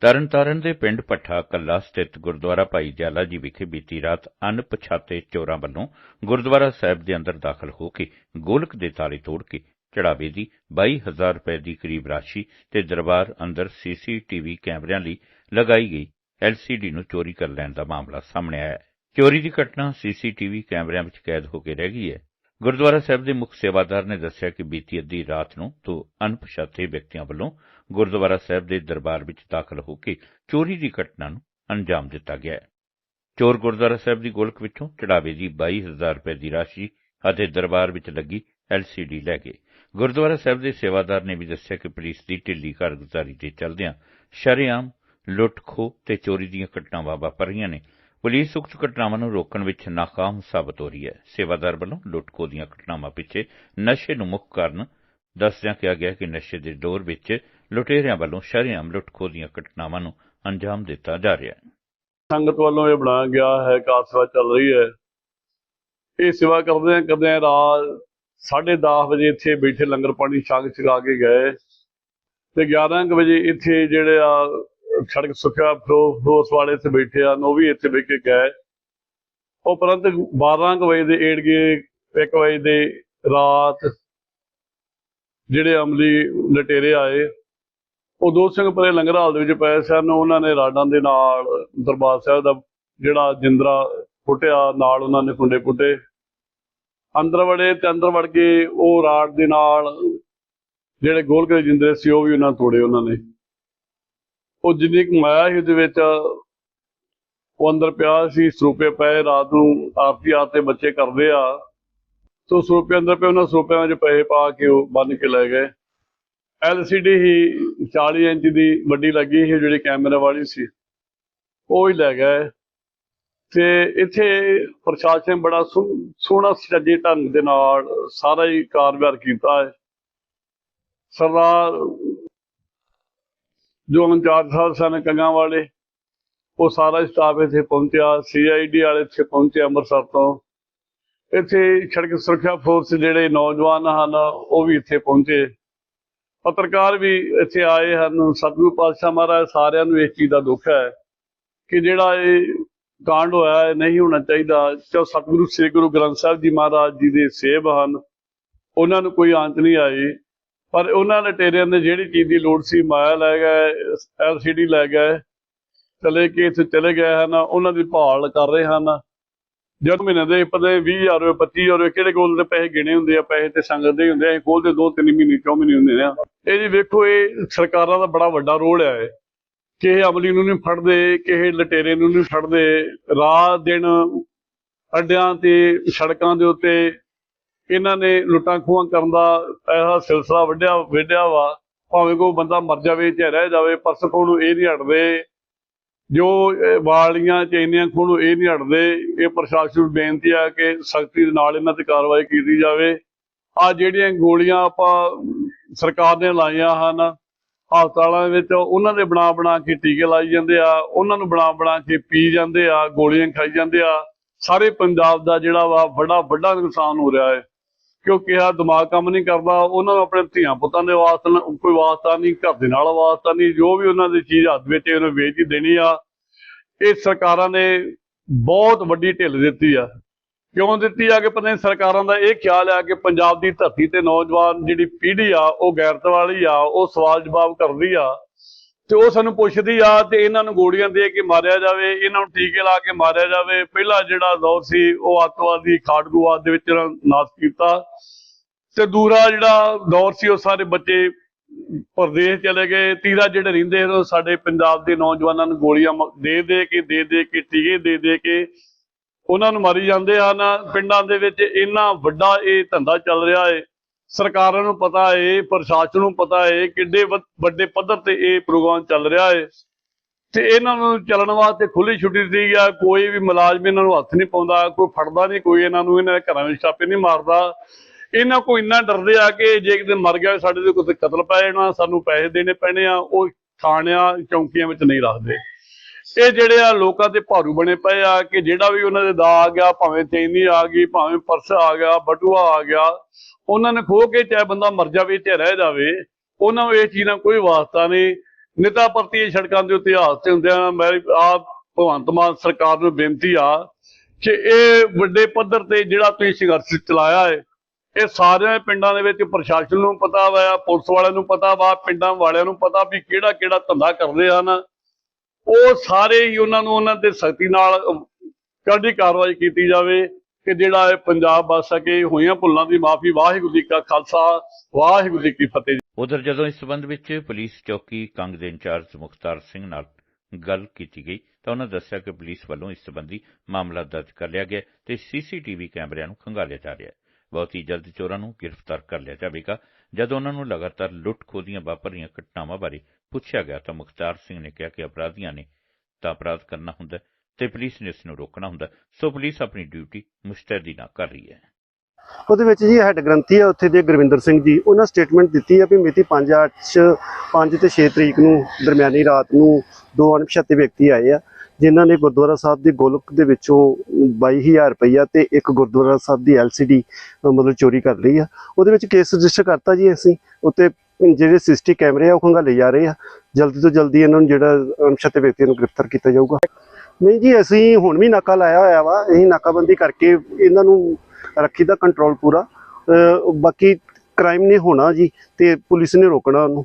ਤਰਨਤਾਰਨ ਦੇ ਪਿੰਡ ਭੱਠਾ ਕੱਲਾ ਸਥਿਤ ਗੁਰਦੁਆਰਾ ਭਾਈ ਦਿਆਲਾ ਜੀ ਵਿਖੇ ਬੀਤੀ ਰਾਤ ਅਣਪਛਾਤੇ ਚੋਰਾਂ ਵੱਲੋਂ ਗੁਰਦੁਆਰਾ ਸਾਹਿਬ ਦੇ ਅੰਦਰ ਦਾਖਲ ਹੋ ਕੇ ਗੋਲਕ ਦੇ ਤਾਲੇ ਤੋੜ ਕੇ ਚੜਾਵੇ ਦੀ 22000 ਰੁਪਏ ਦੀ ਕਰੀਬ ਰਾਸ਼ੀ ਤੇ ਦਰਬਾਰ ਅੰਦਰ ਸੀਸੀਟੀਵੀ ਕੈਮਰਿਆਂ ਲਈ ਲਗਾਈ ਗਈ ਐਲਸੀਡੀ ਨੂੰ ਚੋਰੀ ਕਰ ਲੈਣ ਦਾ ਮਾਮਲਾ ਸਾਹਮਣੇ ਆਇਆ ਹੈ। ਚੋਰੀ ਦੀ ਘਟਨਾ ਸੀਸੀਟੀਵੀ ਕੈਮਰਿਆਂ ਵਿੱਚ ਕੈਦ ਹੋ ਕੇ ਰਹਿ ਗਈ ਹੈ। ਗੁਰਦੁਆਰਾ ਸਾਹਿਬ ਦੇ ਮੁੱਖ ਸੇਵਾਦਾਰ ਨੇ ਦੱਸਿਆ ਕਿ ਬੀਤੀ ਅੱਧੀ ਰਾਤ ਨੂੰ ਦੋ ਅਣਪਛਾਤੇ ਵਿਅਕਤੀਆਂ ਵੱਲੋਂ ਗੁਰਦੁਆਰਾ ਸਾਹਿਬ ਦੇ ਦਰਬਾਰ ਵਿੱਚ ਦਾਖਲ ਹੋ ਕੇ ਚੋਰੀ ਦੀ ਘਟਨਾ ਨੂੰ ਅੰਜਾਮ ਦਿੱਤਾ ਗਿਆ ਹੈ। ਚੋਰ ਗੁਰਦੁਆਰਾ ਸਾਹਿਬ ਦੀ ਗੋਲਕ ਵਿੱਚੋਂ ਚੜਾਵੇ ਦੀ 22000 ਰੁਪਏ ਦੀ ਰਾਸ਼ੀ ਅਤੇ ਦਰਬਾਰ ਵਿੱਚ ਲੱਗੀ ਐਲਸੀਡੀ ਲੈ ਗਏ। ਗੁਰਦੁਆਰਾ ਸਾਹਿਬ ਦੇ ਸੇਵਾਦਾਰ ਨੇ ਵੀ ਦੱਸਿਆ ਕਿ ਪੁਲਿਸ ਦੀ ਢਿੱਲੀ ਕਾਰਗੁਜ਼ਾਰੀ ਦੇ ਚਲਦਿਆਂ ਸ਼ਰੇਆਮ ਲੁੱਟ ਖੋਹ ਤੇ ਚੋਰੀ ਦੀਆਂ ਘਟਨਾਵਾਂ ਵਾਪਰ ਰਹੀਆਂ ਨੇ। ਪੁਲਿਸ ਉਕਤ ਘਟਨਾਵਾਂ ਨੂੰ ਰੋਕਣ ਵਿੱਚ ਨਾਕਾਮ ਸਾਬਤ ਹੋ ਰਹੀ ਹੈ। ਸੇਵਾਦਾਰ ਵੱਲੋਂ ਲੁੱਟ ਖੋਹ ਦੀਆਂ ਘਟਨਾਵਾਂ ਪਿੱਛੇ ਨਸ਼ੇ ਨੂੰ ਮੁੱਖ ਕਾਰਨ ਦੱਸਦਿਆਂ ਕਿਹਾ ਗਿਆ ਕਿ ਨਸ਼ੇ ਦੇ ਦੌਰ ਵਿੱਚ ਲੁਟੇਰਿਆਂ ਵੱਲੋਂ ਸ਼ਰੇਆਮ ਲੁੱਟ ਖੋਹ ਦੀਆਂ ਘਟਨਾਵਾਂ ਨੂੰ ਅੰਜਾਮ ਦਿੱਤਾ ਜਾ ਰਿਹਾ ਹੈ। ਸੰਗਤ ਵੱਲੋਂ ਇਹ ਬਣਾਇਆ ਗਿਆ ਹੈ ਕਾਰ ਚੱਲ ਰਹੀ ਹੈ। ਇਹ ਸੇਵਾ ਕਰਦੇ ਕਰਦੇ ਰਾਤ 10:30 ਵਜੇ ਇੱਥੇ ਬੈਠੇ ਲੰਗਰ ਪਾਣੀ ਛਕ ਛਕਾ ਕੇ ਗਏ। ਤੇ 11 ਵਜੇ ਇੱਥੇ ਜਿਹੜੇ ਆ, ਸੜਕ ਸੁੱਖਿਆ ਫਰੋ- ਫਰੋਸ ਵਾਲੇ ਇੱਥੇ ਬੈਠੇ ਆ, ਉਹ ਵੀ ਇੱਥੇ ਬੈਠ ਕੇ ਗਏ। ਉਪਰੰਤ 12 ਕੁ ਵਜੇ ਦੇ ਏੜ ਗਏ 1 ਵਜੇ ਦੇ ਰਾਤ ਜਿਹੜੇ ਅਮਲੀ ਲਟੇਰੇ ਆਏ। ਉਹ ਦੋ ਸਿੰਘ ਪਰੇ ਲੰਗਰ ਹਾਲ ਦੇ ਵਿੱਚ ਪਏ ਸਨ, ਉਹਨਾਂ ਨੇ ਰਾਡਾਂ ਦੇ ਨਾਲ ਦਰਬਾਰ ਸਾਹਿਬ ਦਾ ਜਿਹੜਾ ਜਿੰਦਰਾ ਫੁੱਟਿਆ, ਨਾਲ ਉਹਨਾਂ ਨੇ ਕੁੰਡੇ ਪੁੱਟੇ ਅੰਦਰ ਵੜੇ ਤੇ ਅੰਦਰ ਵੜ ਕੇ ਉਹ ਰਾਡ ਦੇ ਨਾਲ ਜਿਹੜੇ ਗੋਲਕ ਦੇ ਜਿੰਦਰੇ ਸੀ, ਉਹ ਵੀ ਉਹਨਾਂ ਤੋੜੇ ਉਹਨਾਂ ਨੇ। ਉਹ ਜਿੰਨੀ ਕੁ ਮਾਇਆ ਸੀ ਉਹਦੇ ਵਿੱਚ, ਉਹ ਅੰਦਰ ਪਿਆ ਸੀ, ਸਰੂਪੇ ਪਏ, ਰਾਤ ਨੂੰ ਆਰਤੀ ਆਤੇ ਬੱਚੇ ਕਰਦੇ ਆ। ਸੋ ਸਰੂਪੇ ਅੰਦਰ ਪਏ, ਉਹਨਾਂ ਸਰੂਪਿਆਂ ਵਿੱਚ ਪੈਸੇ ਪਾ ਕੇ ਉਹ ਬੰਨ ਕੇ ਲੈ ਗਏ। ਐਲਸੀਡੀ ਹੀ 40 ਇੰਚ ਦੀ ਵੱਡੀ ਲੱਗੀ ਸੀ, ਜਿਹੜੀ ਕੈਮਰੇ ਵਾਲੀ ਸੀ। ਉਹ ਹੀ ਲੈ ਗਏ। ਤੇ ਇੱਥੇ ਪ੍ਰਸ਼ਾਸਨ ਬੜਾ ਸੋਹ- ਸੋਹਣਾ ਸੱਜੇ ਢੰਗ ਦੇ ਨਾਲ ਸਾਰਾ ਹੀ ਕਾਰਵਾਈ ਕੀਤਾ ਹੈ। ਸਰਦਾਰ ਜੋ ਇੰਚਾਰਜ ਸਾਹਿਬ ਸਨ ਕੰਗਾਂ ਵਾਲੇ, ਉਹ ਸਾਰਾ ਸਟਾਫ ਇੱਥੇ ਪਹੁੰਚਿਆ। ਸੀਆਈਡੀ ਵਾਲੇ ਇੱਥੇ ਪਹੁੰਚੇ ਅੰਮ੍ਰਿਤਸਰ ਤੋਂ। ਇੱਥੇ ਸੜਕ ਸੁਰੱਖਿਆ ਫੋਰਸ ਜਿਹੜੇ ਨੌਜਵਾਨ ਹਨ, ਉਹ ਵੀ ਇੱਥੇ ਪਹੁੰਚੇ। ਪੱਤਰਕਾਰ ਵੀ ਇੱਥੇ ਆਏ ਹਨ। ਸਤਿਗੁਰੂ ਪਾਤਸ਼ਾਹ ਮਹਾਰਾਜ ਸਾਰਿਆਂ ਨੂੰ ਇਸ ਚੀਜ਼ ਦਾ ਦੁੱਖ ਹੈ ਕਿ ਜਿਹੜਾ ਇਹ ਕਾਂਡ ਹੋਇਆ ਇਹ ਨਹੀਂ ਹੋਣਾ ਚਾਹੀਦਾ। ਚੋ ਸਤਿਗੁਰੂ ਸ੍ਰੀ ਗੁਰੂ ਗ੍ਰੰਥ ਸਾਹਿਬ ਜੀ ਮਹਾਰਾਜ ਜੀ ਦੇ ਸੇਵ ਹਨ, ਉਹਨਾਂ ਨੂੰ ਕੋਈ ਆਂਚ ਨਹੀਂ ਆਈ। ਪਰ ਉਹਨਾਂ ਲਟੇਰਿਆਂ ਨੇ ਜਿਹੜੀ ਚੀਜ਼ ਦੀ ਲੋੜ ਸੀ, ਮਾਇਆ ਲੈ ਗਏ, ਐਲਸੀਡੀ ਲੈ ਗਏ, ਚਲੇ ਕੇ ਇੱਥੇ ਚਲੇ ਗਏ ਹਨ, ਉਹਨਾਂ ਦੀ ਭਾਲ ਕਰ ਰਹੇ ਹਨ। ਜਦ ਮਹੀਨੇ ਦੇ ਪਤੇ 20000 ਰੁਪਏ 25000 ਰੁਪਏ, ਕਿਹੜੇ ਕੋਲ ਦੇ ਪੈਸੇ ਗਿਣੇ ਹੁੰਦੇ ਆ, ਪੈਸੇ ਤੇ ਸੰਗਤ ਦੇ ਹੁੰਦੇ ਆ ਖੋਲਦੇ ਦੋ ਤਿੰਨ ਮਹੀਨੇ, ਚੌ ਮਹੀਨੇ ਹੁੰਦੇ ਆ। ਇਹ ਜੀ ਵੇਖੋ, ਇਹ ਸਰਕਾਰਾਂ ਦਾ ਬੜਾ ਵੱਡਾ ਰੋਲ ਹੈ ਇਹ। ਕਿਸੇ ਅਮਲੀ ਨੂੰ ਨਹੀਂ ਫੜਦੇ, ਕਿਸੇ ਲਟੇਰੇ ਨੂੰ ਨਹੀਂ ਫੜਦੇ। ਰਾਤ ਦਿਨ ਅੱਡਿਆਂ ਤੇ, ਸੜਕਾਂ ਦੇ ਉੱਤੇ ਇਹਨਾਂ ਨੇ ਲੁੱਟਾਂ ਖੋਹਾਂ ਕਰਨ ਦਾ ਐਸਾ ਸਿਲਸਿਲਾ ਵੱਡਿਆ ਵਿੱਢਿਆ ਵਾ। ਭਾਵੇਂ ਕੋਈ ਬੰਦਾ ਮਰ ਜਾਵੇ ਚਾਹੇ ਰਹਿ ਜਾਵੇ, ਪਰਸ ਕੋਲ ਨੂੰ ਇਹ ਨਹੀਂ ਹਟਦੇ। ਜੋ ਇਹ ਵਾਲੀਆਂ ਚੈਨੀਆਂ ਖੋਣ ਨੂੰ ਇਹ ਨਹੀਂ ਹਟਦੇ, ਇਹ ਪ੍ਰਸ਼ਾਸਨ ਨੂੰ ਬੇਨਤੀ ਆ ਕਿ ਸਖਤੀ ਦੇ ਨਾਲ ਇਹਨਾਂ ਤੇ ਕਾਰਵਾਈ ਕੀਤੀ ਜਾਵੇ। ਆ ਜਿਹੜੀਆਂ ਗੋਲੀਆਂ ਆਪਾਂ ਸਰਕਾਰ ਨੇ ਲਾਈਆਂ ਹਨ, ਹਸਪਤਾਲਾਂ ਵਿੱਚ ਉਹਨਾਂ ਦੇ ਬਣਾ ਬਣਾ ਕੇ ਟੀਕੇ ਲਾਈ ਜਾਂਦੇ ਆ, ਉਹਨਾਂ ਨੂੰ ਬਣਾ ਬਣਾ ਕੇ ਪੀ ਜਾਂਦੇ ਆ, ਗੋਲੀਆਂ ਖਾਈ ਜਾਂਦੇ ਆ। ਸਾਰੇ ਪੰਜਾਬ ਦਾ ਜਿਹੜਾ ਵਾ ਬੜਾ ਵੱਡਾ ਨੁਕਸਾਨ ਹੋ ਰਿਹਾ ਹੈ। ਕਿਉਂਕਿ ਆ ਦਿਮਾਗ ਕੰਮ ਨਹੀਂ ਕਰਦਾ? ਉਹਨਾਂ ਨੂੰ ਆਪਣੇ ਧੀਆਂ ਪੁੱਤਾਂ ਦੇ ਵਾਸਤੇ ਕੋਈ ਵਾਸਤਾ ਨਹੀਂ, ਘਰ ਦੇ ਨਾਲ ਵਾਸਤਾ ਨਹੀਂ, ਜੋ ਵੀ ਉਹਨਾਂ ਦੀ ਚੀਜ਼ ਹੱਥ ਵਿੱਚ ਉਹਨੂੰ ਵੇਚ ਹੀ ਦੇਣੀ ਆ। ਇਹ ਸਰਕਾਰਾਂ ਨੇ ਬਹੁਤ ਵੱਡੀ ਢਿੱਲ ਦਿੱਤੀ ਆ। ਕਿਉਂ ਦਿੱਤੀ ਆ ਕਿ ਪਤਾ ਨਹੀਂ, ਸਰਕਾਰਾਂ ਦਾ ਇਹ ਖਿਆਲ ਆ ਕਿ ਪੰਜਾਬ ਦੀ ਧਰਤੀ ਤੇ ਨੌਜਵਾਨ ਜਿਹੜੀ ਪੀੜ੍ਹੀ ਆ, ਉਹ ਗੈਰਤ ਵਾਲੀ ਆ, ਉਹ ਸਵਾਲ ਜਵਾਬ ਕਰਦੀ ਆ। ਤੇ ਉਹ ਸਾਨੂੰ ਪੁੱਛਦੀ ਆ ਤੇ ਇਹਨਾਂ ਨੂੰ ਗੋਲੀਆਂ ਦੇ ਕੇ ਮਾਰਿਆ ਜਾਵੇ, ਇਹਨਾਂ ਨੂੰ ਟੀਕੇ ਲਾ ਕੇ ਮਾਰਿਆ ਜਾਵੇ। ਪਹਿਲਾ ਜਿਹੜਾ ਦੌਰ ਸੀ, ਉਹ ਅੱਤਵਾਦੀ ਖਾੜਕੂਵਾਦ ਦੇ ਵਿੱਚ ਨਾਸ ਕੀਤਾ। ਤੇ ਦੂਰਾ ਜਿਹੜਾ ਦੌਰ ਸੀ, ਉਹ ਸਾਰੇ ਬੱਚੇ ਪ੍ਰਦੇਸ਼ ਚਲੇ ਗਏ। ਤੀਰਾ ਜਿਹੜੇ ਰਹਿੰਦੇ ਹਨ ਉਹ ਸਾਡੇ ਪੰਜਾਬ ਦੇ ਨੌਜਵਾਨਾਂ ਨੂੰ ਗੋਲੀਆਂ ਦੇ ਦੇ ਕੇ, ਦੇ ਦੇ ਕੇ, ਟੀਕੇ ਦੇ ਦੇ ਕੇ ਉਹਨਾਂ ਨੂੰ ਮਾਰੀ ਜਾਂਦੇ ਹਨ। ਪਿੰਡਾਂ ਦੇ ਵਿੱਚ ਇੰਨਾ ਵੱਡਾ ਇਹ ਧੰਦਾ ਚੱਲ ਰਿਹਾ ਹੈ ਸਰਕਾਰਾਂ ਨੂੰ ਪਤਾ ਹੈ ਪ੍ਰਸ਼ਾਸਨ ਨੂੰ ਪਤਾ ਹੈ ਕਿੱਡੇ ਵ- ਵੱਡੇ ਪੱਧਰ ਤੇ ਇਹ ਪ੍ਰੋਗਰਾਮ ਚੱਲ ਰਿਹਾ ਹੈ ਤੇ ਇਹਨਾਂ ਨੂੰ ਚੱਲਣ ਵਾਸਤੇ ਖੁੱਲੀ ਛੁੱਟੀ ਦਿੱਤੀ ਗਿਆ ਕੋਈ ਵੀ ਮੁਲਾਜ਼ਮ ਇਹਨਾਂ ਨੂੰ ਹੱਥ ਨਹੀਂ ਪਾਉਂਦਾ, ਕੋਈ ਫੜਦਾ ਨਹੀਂ, ਕੋਈ ਇਹਨਾਂ ਨੂੰ ਇਹਨਾਂ ਦੇ ਘਰਾਂ ਵਿੱਚ ਛਾਪੇ ਨਹੀਂ ਮਾਰਦਾ। ਇਹਨਾਂ ਕੋ ਇੰਨਾ ਡਰਦੇ ਆ ਕਿ ਜੇ ਕਿਤੇ ਮਰ ਗਿਆ, ਸਾਡੇ ਦੇ ਕੋਈ ਕਤਲ ਪੈ ਜਾਣਾ, ਸਾਨੂੰ ਪੈਸੇ ਦੇਣੇ ਪੈਣੇ ਆ, ਉਹ ਥਾਣਿਆਂ, ਚੌਂਕੀਆਂ ਵਿੱਚ ਨਹੀਂ ਰੱਖਦੇ। ਇਹ ਜਿਹੜੇ ਆ ਲੋਕਾਂ ਦੇ ਭਾਰੂ ਬਣੇ ਪਏ ਆ ਕਿ ਜਿਹੜਾ ਵੀ ਉਹਨਾਂ ਦੇ ਦਾ ਆ ਗਿਆ, ਭਾਵੇਂ ਚੈਨੀ ਆ ਗਈ, ਭਾਵੇਂ ਪਰਸ ਆ ਗਿਆ, ਬਟੂਆ ਆ ਗਿਆ, ਉਹਨਾਂ ਨੇ ਖੋ ਕੇ ਚਾਹੇ ਬੰਦਾ ਮਰ ਜਾਵੇ ਚਾਹੇ ਰਹਿ ਜਾਵੇ, ਉਹਨਾਂ ਨੂੰ ਇਹ ਚੀਜ਼ ਨਾਲ ਕੋਈ ਵਾਸਤਾ ਨਹੀਂ। ਨਿਤਾ ਪ੍ਰਤੀ ਇਹ ਸੜਕਾਂ ਦੇ ਉੱਤੇ ਹਾਦਸੇ ਹੁੰਦੇ ਆ। ਮੈਂ ਆਪ ਭਗਵੰਤ ਮਾਨ ਸਰਕਾਰ ਨੂੰ ਬੇਨਤੀ ਆ ਕਿ ਇਹ ਵੱਡੇ ਪੱਧਰ ਤੇ ਜਿਹੜਾ ਤੁਸੀਂ ਸੰਘਰਸ਼ ਚਲਾਇਆ ਹੈ, ਇਹ ਸਾਰਿਆਂ ਪਿੰਡਾਂ ਦੇ ਵਿੱਚ ਪ੍ਰਸ਼ਾਸਨ ਨੂੰ ਪਤਾ ਵਾ, ਪੁਲਿਸ ਵਾਲਿਆਂ ਨੂੰ ਪਤਾ ਵਾ, ਪਿੰਡਾਂ ਵਾਲਿਆਂ ਨੂੰ ਪਤਾ ਵੀ ਕਿਹੜਾ ਕਿਹੜਾ ਧੰਦਾ ਕਰਦੇ ਹਨ। ਉਹ ਸਾਰੇ ਹੀ ਉਹਨਾਂ ਨੂੰ ਉਹਨਾਂ ਤੇ ਸਖਤੀ ਨਾਲ ਕਰਦੀ ਕਾਰਵਾਈ ਕੀਤੀ ਜਾਵੇ ਕਿ ਜਿਹੜਾ ਇਹ ਪੰਜਾਬ ਵੱਸ ਸਕੇ, ਹੋਈਆਂ ਭੁੱਲਾਂ ਦੀ ਮਾਫੀ, ਵਾਹਿਗੁਰੂ ਜੀ ਕਾ ਖਾਲਸਾ, ਵਾਹਿਗੁਰੂ ਜੀ ਕੀ ਫਤਿਹ। ਉਧਰ ਜਦੋਂ ਇਸ ਸਬੰਧ ਵਿੱਚ ਪੁਲਿਸ ਚੌਕੀ ਕੰਗ ਦੇ ਇੰਚਾਰਜ ਮੁਖਤਾਰ ਸਿੰਘ ਨਾਲ ਗੱਲ ਕੀਤੀ ਗਈ, ਤਾਂ ਉਹਨਾਂ ਦੱਸਿਆ ਕਿ ਪੁਲਿਸ ਵੱਲੋਂ ਇਸ ਸਬੰਧੀ ਮਾਮਲਾ ਦਰਜ ਕਰ ਲਿਆ ਗਿਆ ਤੇ ਸੀਸੀਟੀਵੀ ਕੈਮਰਿਆਂ ਨੂੰ ਖੰਗਾਲਿਆ ਜਾ ਰਿਹਾ ਹੈ। ਬਹੁਤ ਹੀ ਜਲਦ ਚੋਰਾਂ ਨੂੰ ਗ੍ਰਿਫਤਾਰ ਕਰ ਲਿਆ ਜਾਵੇਗਾ। ਜਦ ਉਹਨਾਂ ਨੂੰ ਲਗਾਤਾਰ ਲੁੱਟ-ਖੋਹ ਦੀਆਂ ਵਾਪਰ ਘਟਨਾਵਾਂ ਬਾਰੇ ਪੁੱਛਿਆ ਗਿਆ ਤਾਂ ਮੁਖਤਾਰ ਸਿੰਘ ਨੇ ਕਿਹਾ ਕਿ ਅਪਰਾਧੀਆਂ ਨੇ ਤਾਂ ਅਪਰਾਧ ਕਰਨਾ ਹੁੰਦਾ ਤੇ ਪੁਲਿਸ ਨੇ ਇਸ ਨੂੰ ਰੋਕਣਾ ਹੁੰਦਾ ਸੋ ਪੁਲਿਸ ਆਪਣੀ ਡਿਊਟੀ ਮੁਸ਼ਤੈਦੀ ਨਾਲ ਕਰ ਰਹੀ ਹੈ। ਉਹਦੇ ਵਿੱਚ ਜੀ ਹੈੱਡ ਗ੍ਰੰਥੀ ਆ ਉੱਥੇ ਦੇ ਗੁਰਵਿੰਦਰ ਸਿੰਘ ਜੀ। ਉਹਨਾਂ ਸਟੇਟਮੈਂਟ ਦਿੱਤੀ ਆ ਵੀ ਮਿਤੀ 5 8 5 ਤੇ 6 ਤਰੀਕ ਨੂੰ ਦਰਮਿਆਨੀ ਰਾਤ ਨੂੰ ਦੋ ਅਣਪਛਾਤੇ ਵਿਅਕਤੀ ਆਏ ਆ। ਜਿਨ੍ਹਾਂ ਨੇ ਗੁਰਦੁਆਰਾ ਸਾਹਿਬ ਦੀ ਗੋਲਕ ਦੇ ਵਿੱਚੋਂ 22000 ਰੁਪਈਆ ਤੇ ਇੱਕ ਗੁਰਦੁਆਰਾ ਸਾਹਿਬ ਦੀ LCD ਮਤਲਬ ਚੋਰੀ ਕਰ ਲਈ ਆ। ਉਹਦੇ ਵਿੱਚ ਕੇਸ ਰਜਿਸਟਰ ਕਰਤਾ ਜੀ ਅਸੀਂ। ਉੱਤੇ ਜਿਹੜੇ ਸਿਸਟੀ ਕੈਮਰੇ ਆ, ਉਹ ਖੰਗਾਲੇ ਜਾ ਰਹੇ ਆ। ਜਲਦੀ ਤੋਂ ਜਲਦੀ ਇਹਨਾਂ ਨੂੰ ਜਿਹੜਾ ਅਣਪਛਾਤੇ ਵਿਅਕਤੀਆਂ ਨੂੰ ਗ੍ਰਿਫਤਾਰ ਕੀਤਾ ਜਾਊਗਾ। ਨਹੀਂ ਜੀ, ਅਸੀਂ ਹੁਣ ਵੀ ਨਾਕਾ ਲਾਇਆ ਹੋਇਆ ਵਾ। ਅਸੀਂ ਨਾਕਾਬੰਦੀ ਕਰਕੇ ਇਹਨਾਂ ਨੂੰ ਰੱਖੀ ਦਾ ਕੰਟਰੋਲ ਪੂਰਾ ਬਾਕੀ ਕ੍ਰਾਈਮ ਨੇ ਹੋਣਾ ਜੀ ਤੇ ਪੁਲਿਸ ਨੇ ਰੋਕਣਾ ਉਹਨੂੰ।